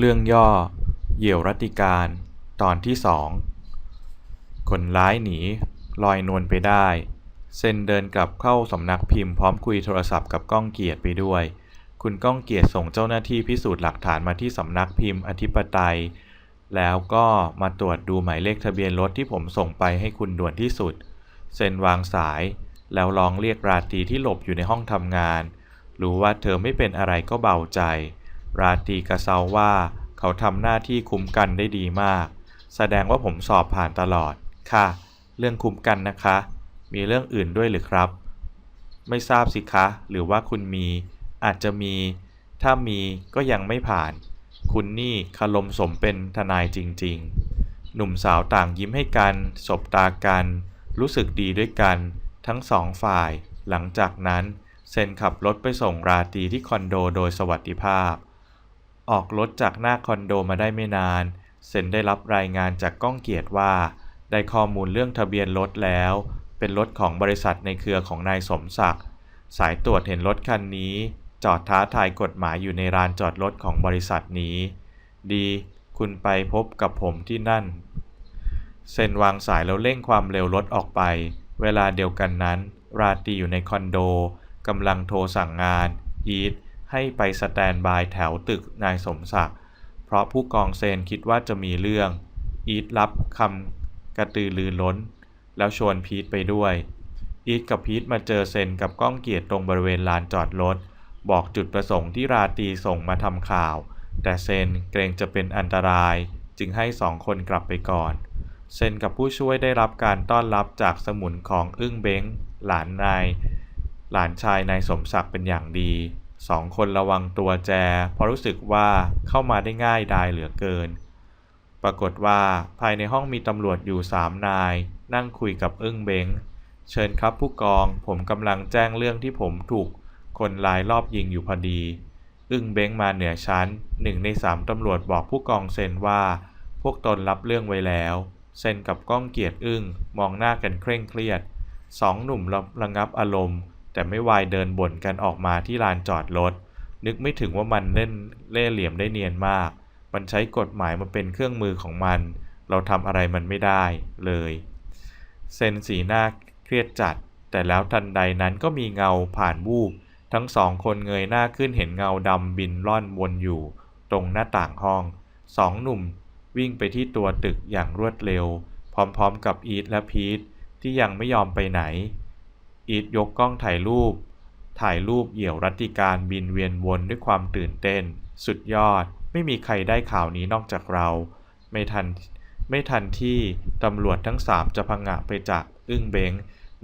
เรื่องย่อ เหยี่ยวรัติการ ตอนที่สองคนร้ายหนี ลอยนวลไปได้ เซนเดินกลับเข้าสำนักพิมพ์พร้อมคุยโทรศัพท์กับก้องเกียรติไปด้วย คุณก้องเกียรติส่งเจ้าหน้าที่พิสูจน์หลักฐานมาที่สำนักพิมพ์อธิปไตย แล้วก็มาตรวจดูหมายเลขทะเบียนรถที่ผมส่งไปให้คุณด่วนที่สุด เซนวางสาย แล้วลองเรียกราตรีที่หลบอยู่ในห้องทำงาน รู้ว่าเธอไม่เป็นอะไรก็เบาใจ ราตีกระเซาว่า เขาทำหน้าที่คุ้มกันได้ดีมาก แสดงว่าผมสอบผ่านตลอด ค่ะ เรื่องคุ้มกันนะคะ มีเรื่องอื่นด้วยหรือครับ ไม่ทราบสิคะ หรือว่าคุณมี อาจจะมี ถ้ามีก็ยังไม่ผ่าน คุณนี่คารมสมเป็นทนายจริง ๆ หนุ่มสาวต่างยิ้มให้กัน สบตากัน รู้สึกดีด้วยกัน ทั้งสองฝ่าย หลังจากนั้นเซนขับรถไปส่งราตีที่คอนโดโดยสวัสดิภาพ ออกรถจากหน้าคอนโดมาได้ไม่นาน เซนได้รับรายงานจากก้องเกียรติว่า ได้ข้อมูลเรื่องทะเบียนรถแล้ว เป็นรถของบริษัทในเครือของนายสมศักดิ์ สายตรวจเห็นรถคันนี้ จอดท้าทายกฎหมายอยู่ในลานจอดรถของบริษัทนี้ ดี คุณไปพบกับผมที่นั่น เซนวางสายแล้วเร่งความเร็วรถออกไป เวลาเดียวกันนั้น ราตรีอยู่ในคอนโดกำลังโทรสั่งงาน อีท ให้ไปสแตนบายแถวตึกนายสมศักดิ์ เพราะผู้กองเซนคิดว่าจะมีเรื่อง อีทรับคำกระตือรือร้น แล้วชวนพีทไปด้วย อีทกับพีทมาเจอเซนกับก้องเกียรติตรงบริเวณลานจอดรถ บอกจุดประสงค์ที่ราตีส่งมาทำข่าว แต่เซนเกรงจะเป็นอันตราย จึงให้สองคนกลับไปก่อน เซนกับผู้ช่วยได้รับการต้อนรับจากสมุนของอึ้งเบ้งหลานนายหลานชายนายสมศักดิ์เป็นอย่างดี สองคนระวังตัวแจ เพราะรู้สึกว่าเข้ามาได้ง่ายดายเหลือเกิน ปรากฏว่าภายในห้องมีตำรวจอยู่สามนาย นั่งคุยกับอึ้งเบง เชิญครับผู้กอง ผมกำลังแจ้งเรื่องที่ผมถูก คนลายรอบยิงอยู่พอดี อึ้งเบงมาเหนือชั้นหนึ่งในสามตำรวจบอกผู้กองเซนว่า พวกตนรับเรื่องไว้แล้ว เซนกับก้องเกียรติอึ้งมองหน้ากันเคร่งเครียดสองหนุ่มระระงับอารมณ์ แต่ไม่วายเดินบ่นกันออกมาที่ลานจอดรถ นึกไม่ถึงว่ามันเล่นเล่ห์เหลี่ยมได้เนียนมาก มันใช้กฎหมายมาเป็นเครื่องมือของมัน เราทำอะไรมันไม่ได้เลย เซนสีหน้าเครียดจัด แต่แล้วทันใดนั้นก็มีเงาผ่านวูบทั้งสองคนเงยหน้าขึ้นเห็นเงาดำบินล่อนวนอยู่ ตรงหน้าต่างห้อง สองหนุ่มวิ่งไปที่ตัวตึกอย่างรวดเร็ว พร้อมๆกับอีทและพีทที่ยังไม่ยอมไปไหน อีทยกกล้องถ่ายรูป ถ่ายรูปเหี่ยวรัติการบินเวียนวนด้วยความตื่นเต้น สุดยอด ไม่มีใครได้ข่าวนี้นอกจากเรา ไม่ทัน ไม่ทันที่ตำรวจทั้งสามจะพังงะไปจากอึ้งเบง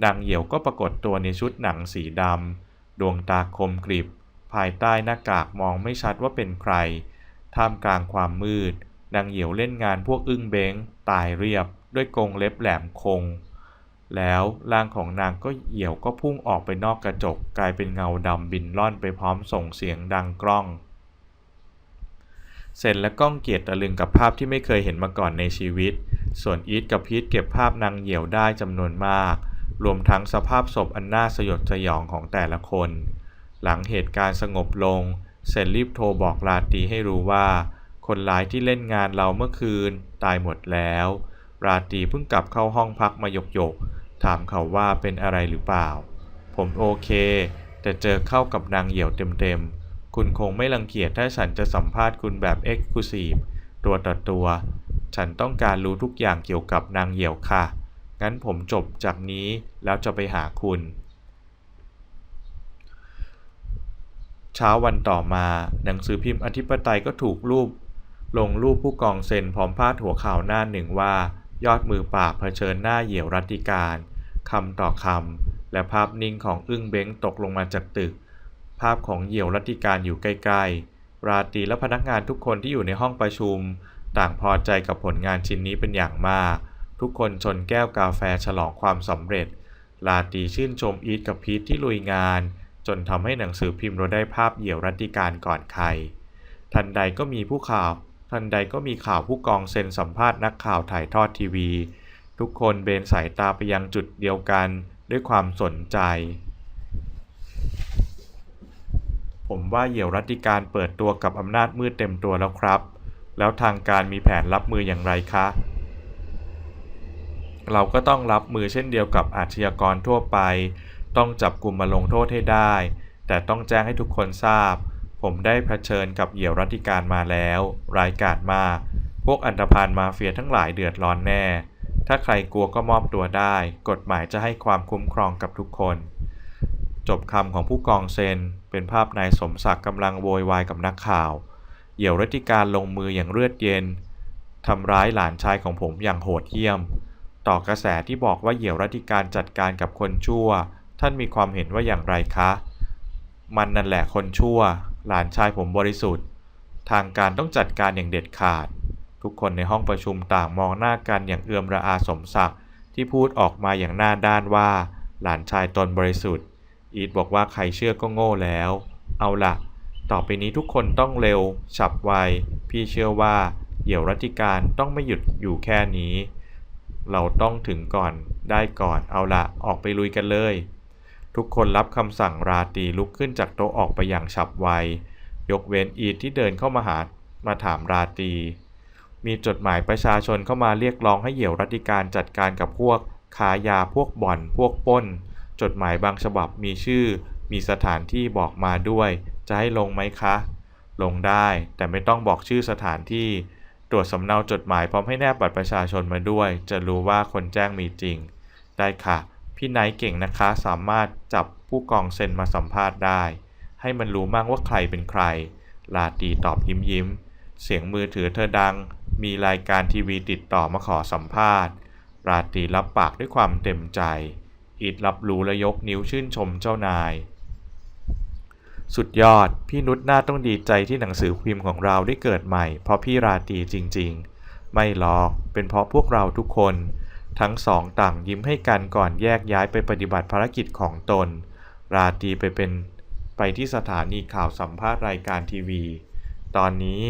นางเหี่ยวก็ปรากฏตัวในชุดหนังสีดำ ดวงตาคมกริบ ภายใต้หน้ากากมองไม่ชัดว่าเป็นใคร ท่ามกลางความมืด นางเหี่ยวเล่นงานพวกอึ้งเบงตายเรียบด้วยกรงเล็บแหลมคง แล้วร่างของนางก็เหี่ยวก็พุ่งออกไปนอกกระจก กลายเป็นเงาดำบินล่อนไปพร้อมส่งเสียงดังกล้อง เซนและก้องเกียรติตะลึงกับภาพที่ไม่เคยเห็นมาก่อนในชีวิต ส่วนอีทกับพีทเก็บภาพนางเหี่ยวได้จำนวนมาก รวมทั้งสภาพศพอันน่าสยดสยองของแต่ละคน หลังเหตุการณ์สงบลง เซนรีบโทรบอกราตรีให้รู้ว่า คนร้ายที่เล่นงานเราเมื่อคืน ตายหมดแล้วราตรีเพิ่งกลับเข้าห้องพักมาหยกหยก ถามเขาว่าเป็นอะไรหรือเปล่า ผมโอเค แต่เจอเข้ากับนางเหี่ยวเต็มๆ คุณคงไม่รังเกียจถ้าฉันจะสัมภาษณ์คุณแบบเอ็กซ์คลูซีฟตัวต่อตัว ฉันต้องการรู้ทุกอย่างเกี่ยวกับนางเหี่ยวค่ะ งั้นผมจบจากนี้แล้วจะไปหาคุณ เช้าวันต่อมาหนังสือพิมพ์อธิปไตยก็ถูกรูป ลงรูปผู้กองเซนพร้อมพาดหัวข่าวหน้าหนึ่งว่า ยอดมือปราบเผชิญหน้าเหี่ยวรัติการ คำต่อคำและภาพนิ่งของอึ้งเบ้งตกลงมาจากตึก ภาพของเหยี่ยวรัติการอยู่ใกล้ๆ ราตรีและพนักงานทุกคนที่อยู่ในห้องประชุม ต่างพอใจกับผลงานชิ้นนี้เป็นอย่างมาก ทุกคนชนแก้วกาแฟฉลองความสำเร็จ ราตรีชื่นชมอีทกับพีทที่ลุยงาน จนทำให้หนังสือพิมพ์เราได้ภาพเหยี่ยวรัตติการก่อนใคร ทันใดก็มีผู้ข่าว ทันใดก็มีข่าวผู้กองเซ็นสัมภาษณ์นักข่าวถ่ายทอดทีวี ทุกคนเบนสายตาไปยังจุดเดียวกันด้วยความสนใจ ผมว่าเหยี่ยวรัติการเปิดตัวกับอำนาจมืดเต็มตัวแล้วครับ แล้วทางการมีแผนรับมืออย่างไรคะ เราก็ต้องรับมือเช่นเดียวกับอาชญากรทั่วไป ต้องจับกลุ่มมาลงโทษให้ได้ แต่ต้องแจ้งให้ทุกคนทราบ ผมได้เผชิญกับเหยี่ยวรัฐิการมาแล้ว รายการมาก พวกอันธพาลมาเฟียทั้งหลายเดือดร้อนแน่ ถ้าใครกลัวก็มอบตัวได้ กฎหมายจะให้ความคุ้มครองกับทุกคน จบคำของผู้กองเซน เป็นภาพนายสมศักดิ์กำลังโวยวายกับนักข่าว เหยี่ยวรัฐิการลงมืออย่างเลือดเย็นทำร้ายหลานชายของผมอย่างโหดเหี้ยม ต่อกระแสที่บอกว่าเหยี่ยวรัฐิการจัดการกับคนชั่ว ท่านมีความเห็นว่าอย่างไรคะ มันนั่นแหละคนชั่ว หลานชายผมบริสุทธิ์ ทางการต้องจัดการอย่างเด็ดขาด ทุกคนในห้องประชุมต่างมองหน้ากันอย่างเอื่อมระอาสมศักดิ์ที่พูดออกมาอย่างหน้าด้านว่า หลานชายตนบริสุทธิ์ อีทบอกว่าใครเชื่อก็โง่แล้ว เอาล่ะ ต่อไปนี้ทุกคนต้องเร็ว ฉับไว พี่เชื่อว่าเหี่ยวรัฐิการต้องไม่หยุดอยู่แค่นี้ เราต้องถึงก่อนได้ก่อนเอาละออกไปลุยกันเลย ทุกคนรับคำสั่งราตีลุกขึ้นจากโต๊ะออกไปอย่างฉับไว ยกเว้นอีทที่เดินเข้ามาหามาถามราตี มีจดหมายประชาชนเข้ามาเรียกร้องให้เหยี่ยวรัฐิการจัดการกับพวกขายยาพวกบ่อน พวกป้น จดหมายบางฉบับมีชื่อ มีสถานที่บอกมาด้วย จะให้ลงไหมคะ ลงได้แต่ไม่ต้องบอกชื่อสถานที่ ตรวจสำเนาจดหมายพร้อมให้แนบบัตรประชาชนมาด้วย จะรู้ว่าคนแจ้งมีจริง ได้ค่ะ พี่ไนท์เก่งนะคะสามารถจับผู้กองเซ็นมาสัมภาษณ์ได้ ให้มันรู้มั่งว่าใครเป็นใคร ลาตีตอบยิ้มยิ้ม เสียงมือถือเธอดัง มีรายการทีวีติดต่อมาขอสัมภาษณ์ ราตรีรับปากด้วยความเต็มใจอีดรับรู้และยกนิ้วชื่นชมเจ้านาย สุดยอด พี่นุชน่าต้องดีใจที่หนังสือพิมพ์ของเราได้เกิดใหม่ เพราะพี่ราตรีจริง ๆ ไม่หรอก เป็นเพราะพวกเราทุกคน ทั้งสองต่างยิ้มให้กันก่อนแยกย้ายไปปฏิบัติภารกิจของตน ราตรีไปเป็นไปที่สถานีข่าวสัมภาษณ์รายการทีวี ตอนนี้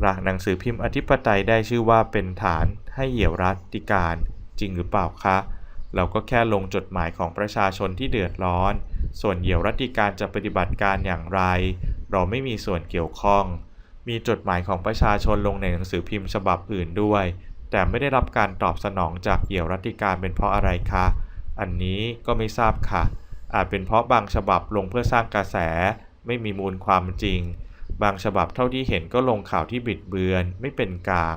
หลักหนังสือพิมพ์อธิปไตยได้ชื่อว่าเป็นฐานให้เหยี่ยวรัฐิการจริงหรือเปล่าคะ เราก็แค่ลงจดหมายของประชาชนที่เดือดร้อน ส่วนเหยี่ยวรัฐิการจะปฏิบัติการอย่างไร เราไม่มีส่วนเกี่ยวข้อง มีจดหมายของประชาชนลงในหนังสือพิมพ์ฉบับอื่นด้วย แต่ไม่ได้รับการตอบสนองจากเหยี่ยวรัฐิการเป็นเพราะอะไรคะ อันนี้ก็ไม่ทราบค่ะ อาจเป็นเพราะบางฉบับลงเพื่อสร้างกระแส ไม่มีมูลความจริง บางฉบับเท่าที่เห็นก็ลงข่าวที่บิดเบือนไม่เป็นกลาง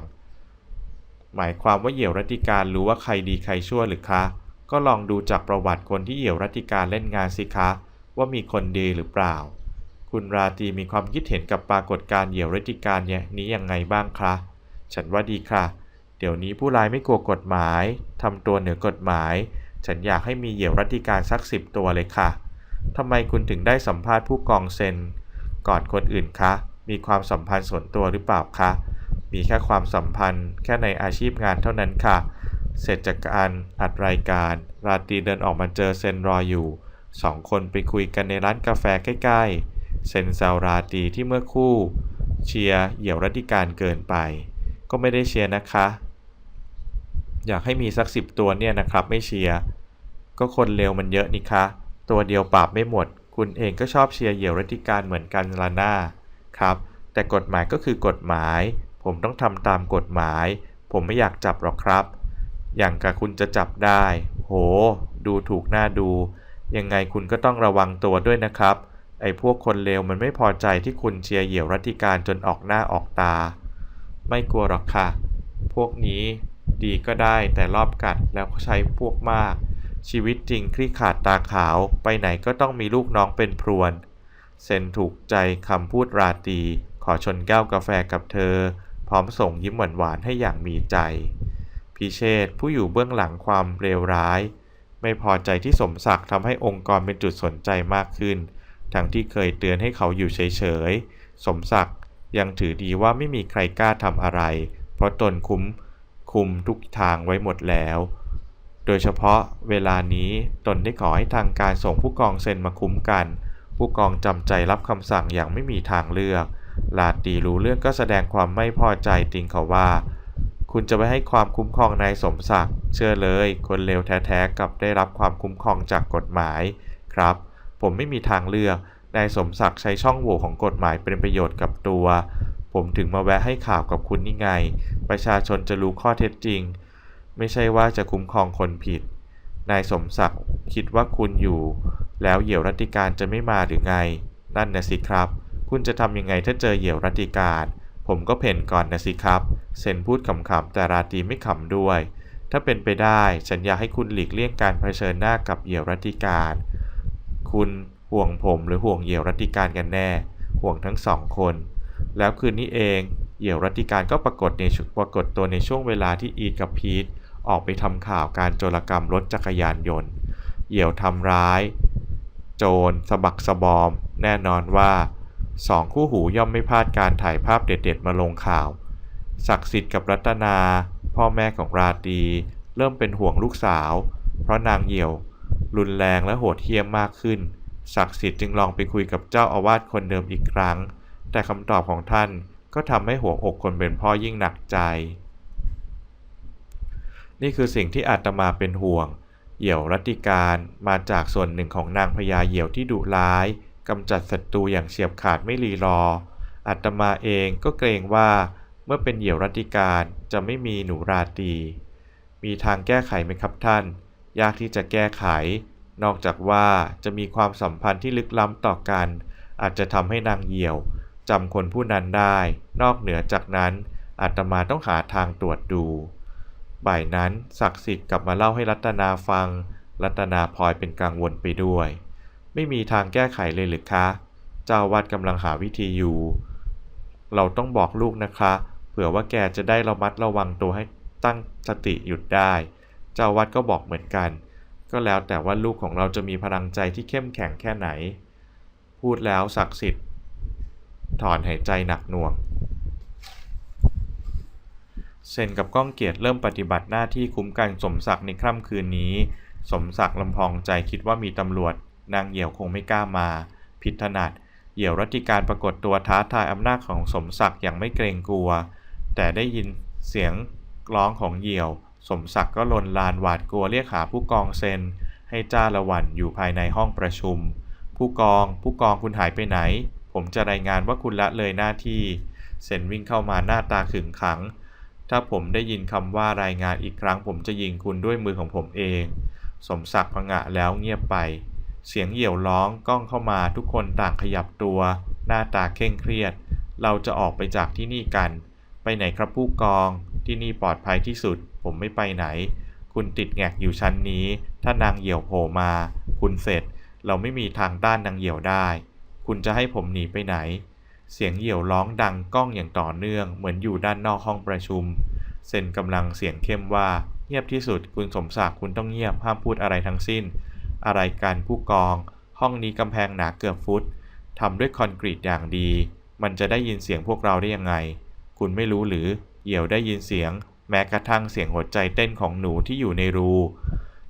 หมายความว่าเหยี่ยวรัฐิการรู้ว่าใครดีใครชั่วหรือคะ ก็ลองดูจากประวัติคนที่เหยี่ยวรัฐิการเล่นงานสิคะ ว่ามีคนดีหรือเปล่า คุณราตรีมีความคิดเห็นกับปรากฏการเหยี่ยวรัฐิการเนี้ยังไงบ้างคะ ฉันว่าดีค่ะ เดี๋ยวนี้ผู้ร้ายไม่กลัวกฎหมายทำตัวเหนือกฎหมาย ฉันอยากให้มีเหยี่ยวรัฐิการสักสิบตัวเลยค่ะทำไมคุณถึงได้สัมภาษณ์ผู้กองเซน ก่อนคนอื่นคะ มีความสัมพันธ์ส่วนตัวหรือเปล่าคะ มีแค่ความสัมพันธ์แค่ในอาชีพงานเท่านั้นค่ะ เสร็จจากการอัดรายการ ราตรีเดินออกมาเจอเซนรออยู่สองคนไปคุยกันในร้านกาแฟใกล้ๆ เซนแซวราตรีที่เมื่อคู่ เชียร์เหยี่ยวรัฐิการเกินไป ก็ไม่ได้เชียร์นะคะ อยากให้มีสักสิบตัวเนี่ยนะครับไม่เชียร์ก็คนเลวมันเยอะนี่คะ ตัวเดียวปราบไม่หมด คุณเองก็ชอบเชียร์เหยี่ยวรัฐิการเหมือนกันละหน้าครับแต่กฎหมายก็คือกฎหมาย ผมต้องทำตามกฎหมาย ผมไม่อยากจับหรอกครับ อย่างกับคุณจะจับได้ โห ดูถูกหน้าดู ยังไงคุณก็ต้องระวังตัวด้วยนะครับ ไอ้พวกคนเลวมันไม่พอใจที่คุณเชียร์เหยี่ยวรัฐิการจนออกหน้าออกตา ไม่กลัวหรอกค่ะ พวกนี้ดีก็ได้แต่รอบกัดแล้วใช้พวกมาก ชีวิตจริงคลี่ขาดตาขาวไปไหนก็ต้องมีลูกน้องเป็นพรวน เซนถูกใจคำพูดราตี ขอชนแก้วกาแฟกับเธอ พร้อมส่งยิ้มหวานๆให้อย่างมีใจ พิเชษผู้อยู่เบื้องหลังความเลวร้าย ไม่พอใจที่สมศักดิ์ทำให้องค์กรเป็นจุดสนใจมากขึ้น ทั้งที่เคยเตือนให้เขาอยู่เฉยๆ สมศักดิ์ยังถือดีว่าไม่มีใครกล้าทำอะไร เพราะตนคุ้มคุมทุกทางไว้หมดแล้ว โดยเฉพาะเวลานี้ตนได้ขอให้ทางการส่งผู้กองเซ็นมาคุ้มกัน ผู้กองจำใจรับคำสั่งอย่างไม่มีทางเลือก ลาตีรู้เรื่องก็แสดงความไม่พอใจติงเขาว่า คุณจะไปให้ความคุ้มครองนายสมศักดิ์เชื่อเลย คนเลวแท้ๆกับได้รับความคุ้มครองจากกฎหมาย ครับ ผมไม่มีทางเลือกนายสมศักดิ์ใช้ช่องโหว่ของกฎหมายเป็นประโยชน์กับตัว ผมถึงมาแวะให้ข่าวกับคุณนี่ไง ประชาชนจะรู้ข้อเท็จจริง ไม่ใช่ว่าจะคุ้มครองคนผิด นายสมศักดิ์คิดว่าคุณอยู่ แล้วเหยี่ยวรัติการจะไม่มาหรือไง นั่นนะสิครับ คุณจะทำยังไงถ้าเจอเหยี่ยวรัติการ ผมก็เพ่นก่อนนะสิครับ เซนพูดขำๆแต่ราตรีไม่ขำด้วย ถ้าเป็นไปได้ ฉันอยากให้คุณหลีกเลี่ยงการเผชิญหน้ากับเหยี่ยวรัติการ คุณห่วงผมหรือห่วงเหยี่ยวรัติการกันแน่ ห่วงทั้งสองคน แล้วคืนนี้เอง เหยี่ยวรัติการก็ปรากฏในชุปรากฏตัวในช่วงเวลาที่อีทกับพีท ออกไปทำข่าวการโจรกรรมรถจักรยานยนต์ เหยี่ยวทำร้าย โจรสะบักสะบอม แน่นอนว่าสองคู่หูย่อมไม่พลาดการถ่ายภาพเด็ดๆมาลงข่าว ศักดิ์สิทธิ์กับรัตนา พ่อแม่ของราตรีเริ่มเป็นห่วงลูกสาว เพราะนางเหี่ยว รุนแรงและโหดเหี้ยมมากขึ้น ศักดิ์สิทธิ์จึงลองไปคุยกับเจ้าอาวาสคนเดิมอีกครั้ง แต่คำตอบของท่านก็ทำให้หัวอกคนเป็นพ่อยิ่งหนักใจ นี่คือสิ่งที่อาตมาเป็นห่วง เหยี่ยวรัติการมาจากส่วนหนึ่งของนางพญาเหี่ยวที่ดุร้ายกำจัดศัตรูอย่างเฉียบขาดไม่รีรออาตมาเองก็เกรงว่าเมื่อเป็นเหี่ยวรัติการจะไม่มีหนูราตี มีทางแก้ไขไหมครับท่าน ยากที่จะแก้ไข นอกจากว่าจะมีความสัมพันธ์ที่ลึกล้ำต่อกัน อาจจะทำให้นางเหี่ยวจำคนผู้นั้นได้ นอกเหนือจากนั้นอาตมาต้องหาทางตรวจดู บ่ายนั้นศักดิ์สิทธิ์กลับมาเล่าให้รัตนาฟัง รัตนาพลอยเป็นกังวลไปด้วย ไม่มีทางแก้ไขเลยหรือคะ เจ้าวัดกำลังหาวิธีอยู่ เราต้องบอกลูกนะคะ เผื่อว่าแกจะได้ระมัดระวังตัวให้ตั้งสติหยุดได้ เจ้าวัดก็บอกเหมือนกัน ก็แล้วแต่ว่าลูกของเราจะมีพลังใจที่เข้มแข็งแค่ไหน พูดแล้วศักดิ์สิทธิ์ถอนหายใจหนักหน่วง เซนกับก้องเกียรติเริ่มปฏิบัติหน้าที่คุ้มกันสมศักดิ์ในค่ำคืนนี้ สมศักดิ์ลำพองใจคิดว่ามีตำรวจ นางเหี่ยวคงไม่กล้ามาผิดถนัดเหยี่ยวรัติการปรากฏตัวท้าทายอำนาจของสมศักดิ์อย่างไม่เกรงกลัว แต่ได้ยินเสียงร้องของเหี่ยว สมศักดิ์ก็ลนลานหวาดกลัวเรียกหาผู้กองเซน ให้จ้าละวันอยู่ภายในห้องประชุม ผู้กอง ผู้กองคุณหายไปไหน ผมจะรายงานว่าคุณละเลยหน้าที่ เซนวิ่งเข้ามาหน้าตาขึงขัง ถ้าผมได้ยินคำว่ารายงานอีกครั้งผมจะยิงคุณด้วยมือของผมเอง สมศักดิ์พงะแล้วเงียบไป เสียงเหี่ยวร้องก้องเข้ามาทุกคนต่างขยับตัว หน้าตาเคร่งเครียด เราจะออกไปจากที่นี่กัน ไปไหนครับผู้กอง ที่นี่ปลอดภัยที่สุด ผมไม่ไปไหน คุณติดแงกอยู่ชั้นนี้ ถ้านางเหี่ยวโผล่มา คุณเสร็จ เราไม่มีทางต้านนางเหี่ยวได้ คุณจะให้ผมหนีไปไหน เสียงเหี่ยวร้องดังก้องอย่างต่อเนื่องเหมือนอยู่ด้านนอกห้องประชุม เซนกำลังเสียงเข้มว่า เงียบที่สุดคุณสมศักดิ์คุณต้องเงียบห้ามพูดอะไรทั้งสิ้น อะไรกันผู้กอง ห้องนี้กำแพงหนาเกือบฟุตทำด้วยคอนกรีตอย่างดี มันจะได้ยินเสียงพวกเราได้ยังไง คุณไม่รู้หรือเหี่ยวได้ยินเสียง แม้กระทั่งเสียงหัวใจเต้นของหนูที่อยู่ในรู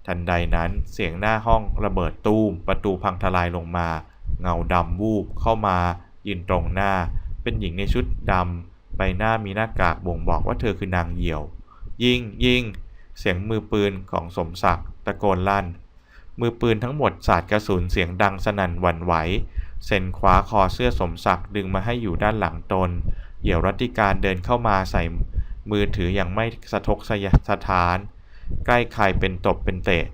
ทันใดนั้นเสียงหน้าห้องระเบิดตูมประตูพังทลายลงมา เงาดำวูบเข้ามา ยืนตรงหน้า เป็นหญิงในชุดดำ ใบหน้ามีหน้ากากบ่งบอกว่าเธอคือนางเหยี่ยว ยิงยิง เสียงมือปืนของสมศักดิ์ตะโกนลั่น มือปืนทั้งหมดสาดกระสุนเสียงดังสนั่นหวั่นไหว เซนคว้าคอเสื้อสมศักดิ์ดึงมาให้อยู่ด้านหลังตน เหยี่ยวรัติการเดินเข้ามาใส่มือถืออย่างไม่สะทกสยสถาน ใกล้ใครเป็นตบเป็นเตะ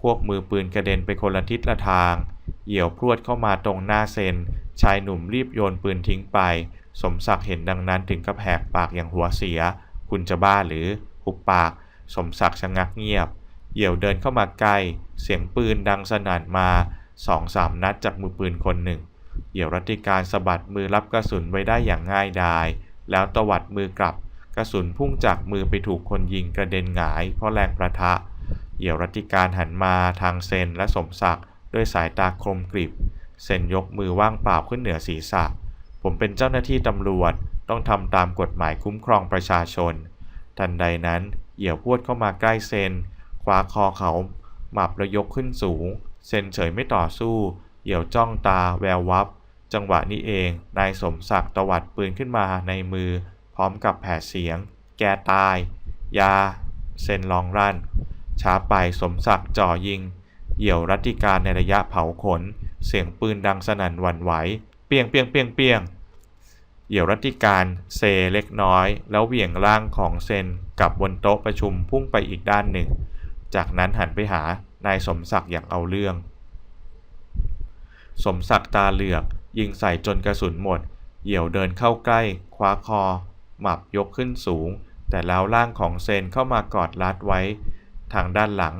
พวกมือปืนกระเด็นไปคนละทิศละทาง เหยี่ยวพรวดเข้ามาตรงหน้าเซน ชายหนุ่มรีบโยนปืนทิ้งไป สมศักดิ์เห็นดังนั้นถึงกับแหกปากอย่างหัวเสีย คุณจะบ้าหรือหุบปาก สมศักดิ์ชะงักเงียบ เหี่ยวเดินเข้ามาใกล้ เสียงปืนดังสนั่นมาสองสามนัดจากมือปืนคนหนึ่ง เหี่ยวรัติการสะบัดมือรับกระสุนไว้ได้อย่างง่ายดาย แล้วตวัดมือกลับ กระสุนพุ่งจากมือไปถูกคนยิงกระเด็นหงาย เพราะแรงประทะ เหี่ยวรัติการหันมาทางเซนและสมศักดิ์ด้วยสายตาคมกริบ เซนยกมือว่างเปล่าขึ้นเหนือศีรษะ ผมเป็นเจ้าหน้าที่ตำรวจ ต้องทำตามกฎหมายคุ้มครองประชาชน ทันใดนั้นเหี่ยวพวดเข้ามาใกล้เซนคว้าคอเขาหมับแล้วยกขึ้นสูง เซนเฉยไม่ต่อสู้ เหี่ยวจ้องตาแวววับ จังหวะนี้เอง นายสมศักดิ์ตวัดปืนขึ้นมาในมือ พร้อมกับแผดเสียง แกตาย ยา เซนลองรั่น ช้าไปสมศักดิ์จ่อยิง เหี่ยวรัติการในระยะเผาขน เสียงปืนดังสนั่นหวั่นไหว เปียงเปียงเปียงเปียงเหี่ยวรัติการเซเล็กน้อย แล้วเหวี่ยงร่างของเซนกลับบนโต๊ะประชุมพุ่งไปอีกด้านหนึ่ง จากนั้นหันไปหานายสมศักดิ์อย่างเอาเรื่อง สมศักดิ์ตาเหลือก ยิงใส่จนกระสุนหมด เหี่ยวเดินเข้าใกล้ คว้าคอ หมับยกขึ้นสูง แต่แล้วร่างของเซนเข้ามากอดรัดไว้ ทางด้านหลัง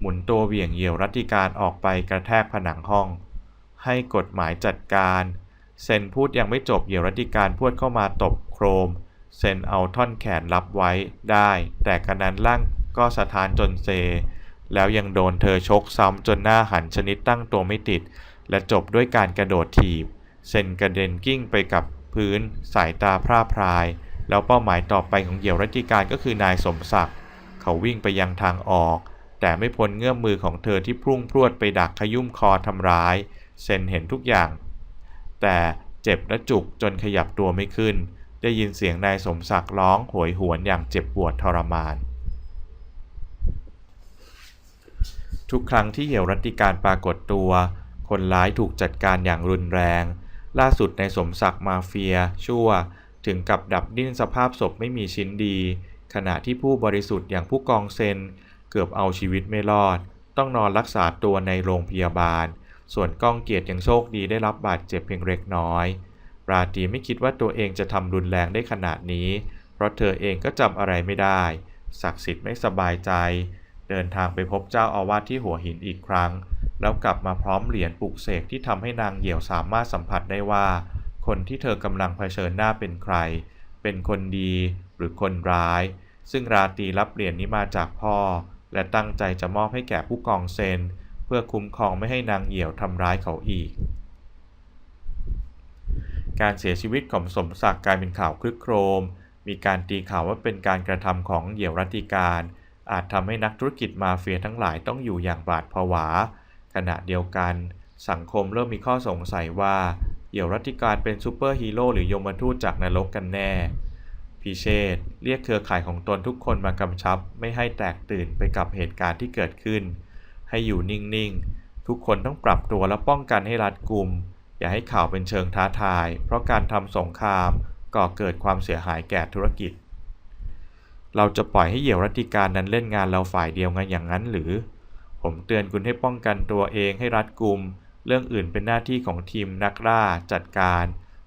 หมุนตัวเหวี่ยงเหี่ยวรัติการออกไปกระแทกผนังห้อง ให้กฎหมายจัดการ เซนพูดยังไม่จบเหี่ยวรัติการพูดเข้ามาตบโครม เซนเอาท่อนแขนรับไว้ได้ แต่กระนั้นร่างก็สะท้านจนเซ แล้วยังโดนเธอชกซ้ำจนหน้าหันชนิดตั้งตัวไม่ติด และจบด้วยการกระโดดถีบ เซนกระเด็นกิ้งไปกับพื้น สายตาพร่าพราย แล้วเป้าหมายต่อไปของเหยี่ยวรัติการก็คือนายสมศักดิ์ เขาวิ่งไปยังทางออก แต่ไม่พ้นเงื้อมมือของเธอที่พุ่งพรวดไปดักขยุ่มคอทำร้าย เซนเห็นทุกอย่าง แต่เจ็บและจุกจนขยับตัวไม่ขึ้น ได้ยินเสียงนายสมศักดิ์ร้องโหยหวนอย่างเจ็บปวดทรมาน ทุกครั้งที่เหยี่ยวรัตติการปรากฏตัว คนร้ายถูกจัดการอย่างรุนแรง ล่าสุดในสมศักดิ์มาเฟีย ชั่ว ถึงกับดับดิ้นสภาพศพไม่มีชิ้นดี ขณะที่ผู้บริสุทธิ์อย่างผู้กองเซนเกือบเอาชีวิตไม่รอด ต้องนอนรักษาตัวในโรงพยาบาล ส่วนก้องเกียรติยังโชคดีได้รับบาดเจ็บเพียงเล็กน้อย ราตรีไม่คิดว่าตัวเองจะทำรุนแรงได้ขนาดนี้ เพราะเธอเองก็จำอะไรไม่ได้ ศักดิ์สิทธิ์ไม่สบายใจ เดินทางไปพบเจ้าอาวาสที่หัวหินอีกครั้ง แล้วกลับมาพร้อมเหรียญปลุกเสกที่ทำให้นางเหี่ยวสามารถสัมผัสได้ว่า คนที่เธอกำลังเผชิญหน้าเป็นใคร เป็นคนดีหรือคนร้าย ซึ่งราตรีรับเหรียญนี้มาจากพ่อ และตั้งใจจะมอบให้แก่ผู้กองเซน พื่อคุ้มครองไม่ให้นางเหี่ยวทำร้ายเขาอีก การเสียชีวิตของสมศักดิ์กลายเป็นข่าวคลึกโครม มีการตีข่าวว่าเป็นการกระทำของเหี่ยวรัติการ อาจทำให้นักธุรกิจมาเฟียทั้งหลายต้องอยู่อย่างบาดผวา ขณะเดียวกัน สังคมเริ่มมีข้อสงสัยว่าเหี่ยวรัติการเป็นซูเปอร์ฮีโร่หรือยมทูตจากนรกกันแน่พิเชษเรียกเครือข่ายของตนทุกคนมากำชับ ไม่ให้แตกตื่นไปกับเหตุการณ์ที่เกิดขึ้น ให้อยู่นิ่งๆ ทุกคนต้องปรับตัวและป้องกันให้รัดกุม อย่าให้ข่าวเป็นเชิงท้าทาย เพราะการทำสงครามก่อเกิดความเสียหายแก่ธุรกิจ เราจะปล่อยให้เหยี่ยวรัติการนั้นเล่นงานเราฝ่ายเดียวกันอย่างนั้นหรือ ผมเตือนคุณให้ป้องกันตัวเองให้รัดกุม เรื่องอื่นเป็นหน้าที่ของทีมนักล่าจัดการ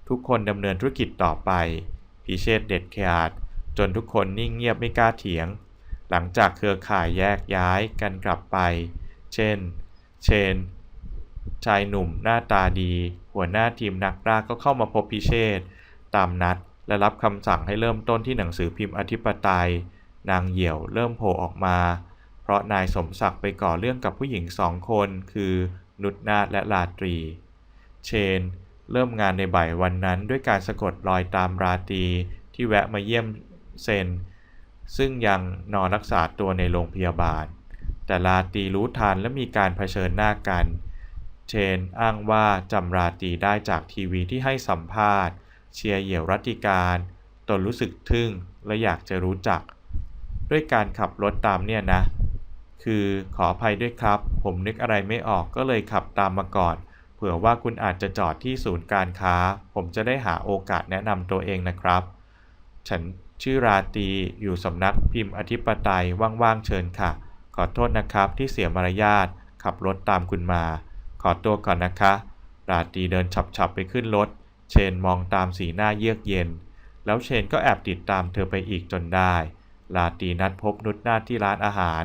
ทุกคนดำเนินธุรกิจต่อไปพิเชษเด็ดขาด จนทุกคนนิ่งเงียบไม่กล้าเถียง หลังจากเครือข่ายแยกย้ายกันกลับไป เช่น เชน ชายหนุ่มหน้าตาดี หัวหน้าทีมนักล่าก็เข้ามาพบพิเชษตามนัด และรับคำสั่งให้เริ่มต้นที่หนังสือพิมพ์อธิปไตย นางเหี่ยวเริ่มโผล่ออกมา เพราะนายสมศักดิ์ไปก่อเรื่องกับผู้หญิงสองคน คือ นุชนาถและลาตรี เชน เริ่มงานในบ่ายวันนั้นด้วยการสะกดรอยตามราตรีที่แวะมาเยี่ยมเซนซึ่งยังนอนรักษาตัวในโรงพยาบาล แต่ราตีรู้ทันและมีการเผชิญหน้ากัน เชนอ้างว่าจำราตีได้จากทีวีที่ให้สัมภาษณ์ เชียร์เหยี่ยวรัติการตนรู้สึกทึ่งและอยากจะรู้จัก ด้วยการขับรถตามเนี่ยนะ คือขออภัยด้วยครับ ผมนึกอะไรไม่ออกก็เลยขับตามมาก่อน เผื่อว่าคุณอาจจะจอดที่ศูนย์การค้า ผมจะได้หาโอกาสแนะนำตัวเองนะครับ ฉันชื่อราตีอยู่สำนักพิมพ์อธิปไตยว่างๆเชิญค่ะ ขอโทษนะครับที่เสียมารยาท ขับรถตามคุณมา ขอตัวก่อนนะคะราตรีเดินฉับๆไปขึ้นรถ เชนมองตามสีหน้าเยือกเย็น แล้วเชนก็แอบติดตามเธอไปอีกจนได้ ราตรีนัดพบนุชนาที่ร้านอาหาร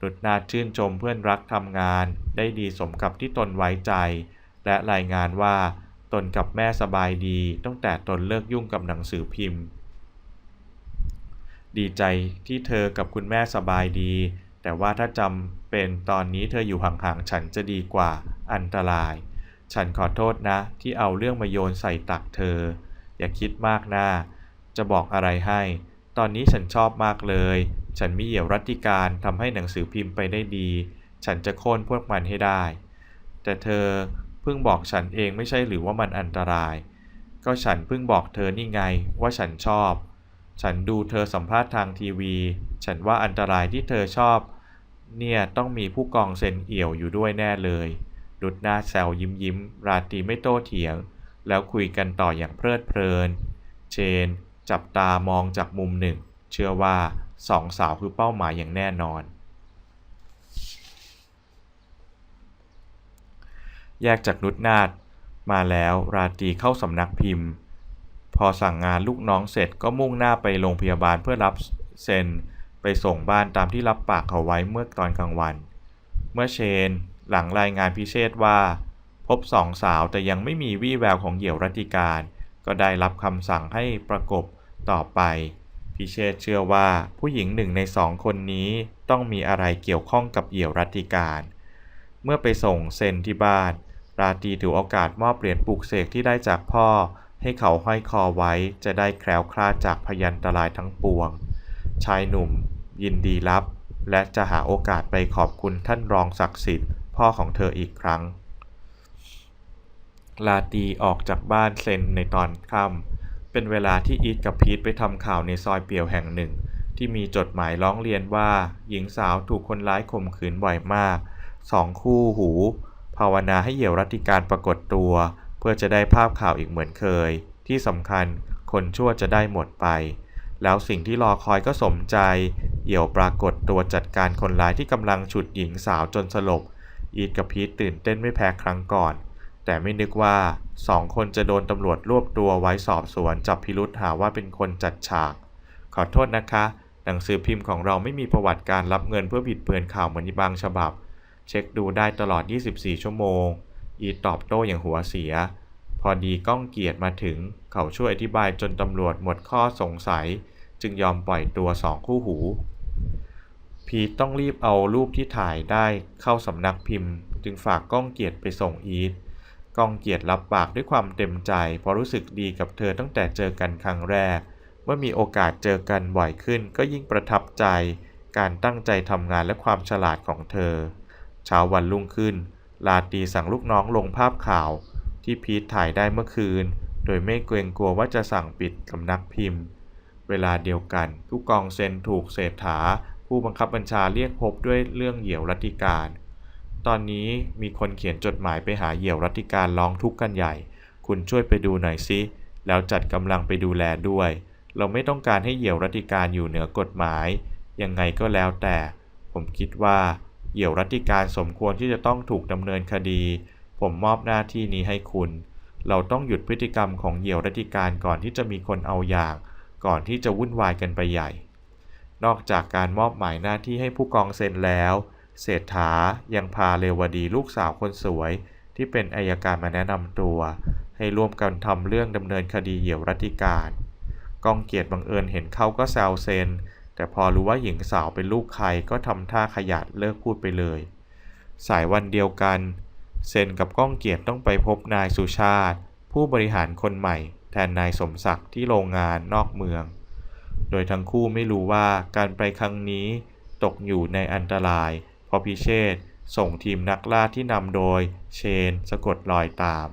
นุชนาชื่นชมเพื่อนรักทำงาน ได้ดีสมกับที่ตนไว้ใจ และรายงานว่า ตนกับแม่สบายดีตั้งแต่ตนเลิกยุ่งกับหนังสือพิมพ์ ดีใจที่เธอกับคุณแม่สบายดี แต่ว่าถ้าจำเป็นตอนนี้เธออยู่ห่างๆฉันจะดีกว่า อันตราย ฉันขอโทษนะ ที่เอาเรื่องมาโยนใส่ตักเธอ อย่าคิดมากนะจะบอกอะไรให้ ตอนนี้ฉันชอบมากเลย ฉันมีเหี่ยวรัตติการทำให้หนังสือพิมพ์ไปได้ดี ฉันจะโค่นพวกมันให้ได้ แต่เธอเพิ่งบอกฉันเองไม่ใช่หรือว่ามันอันตราย ก็ฉันเพิ่งบอกเธอนี่ไงว่าฉันชอบ ฉันดูเธอสัมภาษณ์ทางทีวี ฉันว่าอันตรายที่เธอชอบ เนี่ยต้องมีผู้กองเซนเอี่ยวอยู่ด้วยแน่เลย ดุดหน้าแซวยิ้มยิ้ม ราตรีไม่โต้เถียง แล้วคุยกันต่ออย่างเพลิดเพลิน เชน จับตามองจากมุมหนึ่ง เชื่อว่าสองสาวคือเป้าหมายอย่างแน่นอน แยกจากนุชนาฏมาแล้วราตรีเข้าสำนักพิมพ์ พอสั่งงานลูกน้องเสร็จก็มุ่งหน้าไปโรงพยาบาลเพื่อรับเซ็นไปส่งบ้านตามที่รับปากเขาไว้เมื่อตอนกลางวัน เมื่อเชนหลังรายงานพิเชษว่า พบสองสาวแต่ยังไม่มีวี่แววของเหยี่ยวรัติการ ก็ได้รับคำสั่งให้ประกบต่อไป พิเชษเชื่อว่าผู้หญิงหนึ่งในสองคนนี้ต้องมีอะไรเกี่ยวข้องกับเหยี่ยวรัติการ เมื่อไปส่งเซนที่บ้าน ราตรีถือโอกาสมอบเหรียญปลูกเสกที่ได้จากพ่อ ให้เขาห้อยคอไว้จะได้แคล้วคลาดจากพยันตรายทั้งปวง ชายหนุ่ม ยินดีรับ และจะหาโอกาสไปขอบคุณท่านรองศักดิ์สิทธิ์พ่อของเธออีกครั้ง ลาตีออกจากบ้านเซนในตอนค่ำเป็นเวลาที่อีทกับพีทไปทำข่าวในซอยเปี่ยวแห่งหนึ่ง ที่มีจดหมายร้องเรียนว่า หญิงสาวถูกคนร้ายข่มขืนบ่อยมากสองคู่หู ภาวนาให้เหยี่ยวรัติการปรากฏตัว เพื่อจะได้ภาพข่าวอีกเหมือนเคย ที่สำคัญคนชั่วจะได้หมดไป แล้วสิ่งที่รอคอยก็สมใจเหี่ยวปรากฏตัวจัดการคนร้ายที่กำลังฉุดหญิงสาวจนสลบ อีทกับพีทตื่นเต้นไม่แพ้ครั้งก่อน แต่ไม่นึกว่าสองคนจะโดนตำรวจรวบตัวไว้สอบสวนจับพิรุษหาว่าเป็นคนจัดฉาก ขอโทษนะคะ หนังสือพิมพ์ของเราไม่มีประวัติการรับเงินเพื่อบิดเบือนข่าวเหมือนบางฉบับ เช็คดูได้ตลอด 24 ชั่วโมง อีตอบโต้อย่างหัวเสีย พอดีก้องเกียรติมาถึง เขาช่วยอธิบายจนตำรวจหมดข้อสงสัย จึงยอมปล่อยตัวสองคู่หู พีทต้องรีบเอารูปที่ถ่ายได้เข้าสำนักพิมพ์ จึงฝากก้องเกียรติไปส่งอีทก้องเกียรติรับปากด้วยความเต็มใจ เพราะรู้สึกดีกับเธอตั้งแต่เจอกันครั้งแรก เมื่อมีโอกาสเจอกันบ่อยขึ้นก็ยิ่งประทับใจ การตั้งใจทำงานและความฉลาดของเธอ เช้าวันรุ่งขึ้น ลาตีสั่งลูกน้องลงภาพข่าวที่พีทถ่ายได้เมื่อคืน โดยไม่เกรงกลัวว่าจะสั่งปิดสำนักพิมพ์ เวลาเดียวกัน ผู้กองเซนถูกเศรษฐา ผู้บังคับบัญชาเรียกพบด้วยเรื่องเหยี่ยวรัติการ ตอนนี้มีคนเขียนจดหมายไปหาเหยี่ยวรัติการร้องทุกข์กันใหญ่ คุณช่วยไปดูหน่อยสิแล้วจัดกำลังไปดูแลด้วย เราไม่ต้องการให้เหยี่ยวรัติการอยู่เหนือกฎหมาย ยังไงก็แล้วแต่ ผมคิดว่า เหยี่ยวรัติการสมควรที่จะต้องถูกดำเนินคดี ผมมอบหน้าที่นี้ให้คุณ เราต้องหยุดพฤติกรรมของเหยี่ยวรัติการก่อนที่จะมีคนเอาอย่าง ก่อนที่จะวุ่นวายกันไปใหญ่ นอกจากการมอบหมายหน้าที่ให้ผู้กองเซ็นแล้ว เศรษฐายังพาเรวดีลูกสาวคนสวย ที่เป็นอายการมาแนะนำตัว ให้ร่วมกันทำเรื่องดำเนินคดีเหยี่ยวรัติการกองเกียรติบังเอิญเห็นเขาก็แซวเซน แต่พอรู้ว่าหญิงสาวเป็นลูกใครก็ทำท่าขยันเลิกพูดไปเลย สายวันเดียวกันเซนกับก้องเกียรติต้องไปพบนายสุชาติ ผู้บริหารคนใหม่ แทนนายสมศักดิ์ที่โรงงานนอกเมือง โดยทั้งคู่ไม่รู้ว่าการไปครั้งนี้ตกอยู่ในอันตราย เพราะพิเชษส่งทีมนักล่าที่นำโดยเชนสะกดรอยตาม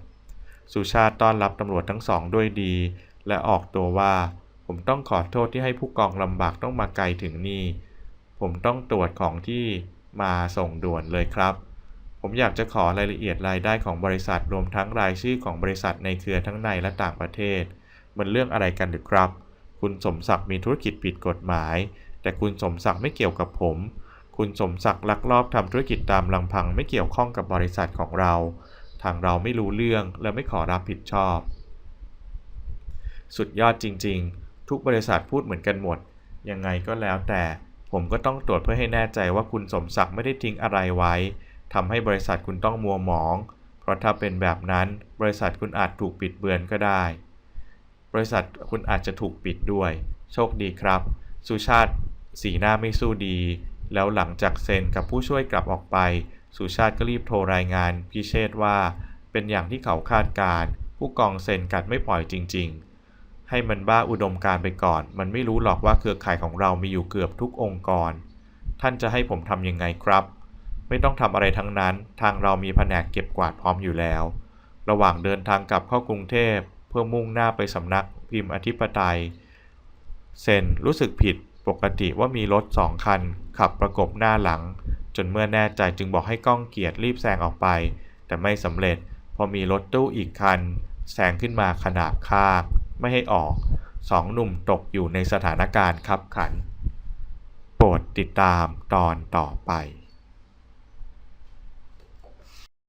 สุชาติต้อนรับตำรวจทั้งสองด้วยดี และออกตัวว่า ผมต้องขอโทษที่ให้ผู้กองลำบากต้องมาไกลถึงนี่ ผมต้องตรวจของที่มาส่งด่วนเลยครับ ผมอยากจะขอรายละเอียดรายได้ของบริษัทรวมทั้งรายชื่อของบริษัทในเครือทั้งในและต่างประเทศ มันเรื่องอะไรกันหรือครับ คุณสมศักดิ์มีธุรกิจผิดกฎหมาย แต่คุณสมศักดิ์ไม่เกี่ยวกับผม คุณสมศักดิ์ลักลอบทำธุรกิจตามลำพังไม่เกี่ยวข้องกับบริษัทของเรา ทางเราไม่รู้เรื่องและไม่ขอรับผิดชอบ สุดยอดจริง ๆ ทุกบริษัทพูดเหมือนกันหมด ยังไงก็แล้วแต่ผมก็ต้องตรวจเพื่อให้แน่ใจว่าคุณสมศักดิ์ไม่ได้ทิ้งอะไรไว้ทำให้บริษัทคุณต้องมัวหมอง เพราะถ้าเป็นแบบนั้นบริษัทคุณอาจถูกปิดเบือนก็ได้ บริษัทคุณอาจจะถูกปิดด้วย โชคดีครับ สุชาติสีหน้าไม่สู้ดี แล้วหลังจากเซ็นกับผู้ช่วยกลับออกไป สุชาติก็รีบโทรรายงานพิเชษว่า เป็นอย่างที่เขาคาดการ ผู้กองเซ็นกัดไม่ปล่อยจริง ๆ ให้มันบ้าอุดมการไปก่อน มันไม่รู้หรอกว่าเครือข่ายของเรามีอยู่เกือบทุกองค์กร ท่านจะให้ผมทำยังไงครับ ไม่ต้องทำอะไรทั้งนั้น ทางเรามีแผนกเก็บกวาดพร้อมอยู่แล้ว ระหว่างเดินทางกลับเข้ากรุงเทพ เพื่อมุ่งหน้าไปสำนักพิมพ์อธิปไตย เซนรู้สึกผิดปกติว่ามีรถสองคัน ขับประกบหน้าหลัง จนเมื่อแน่ใจจึงบอกให้ก้องเกียรติรีบแซงออกไป แต่ไม่สำเร็จ พอมีรถตู้อีกคันแซงขึ้นมาขนาบข้าง ไม่ให้ออกสองหนุ่มตกอยู่ในสถานการณ์ขับขัน โปรดติดตามตอนต่อไป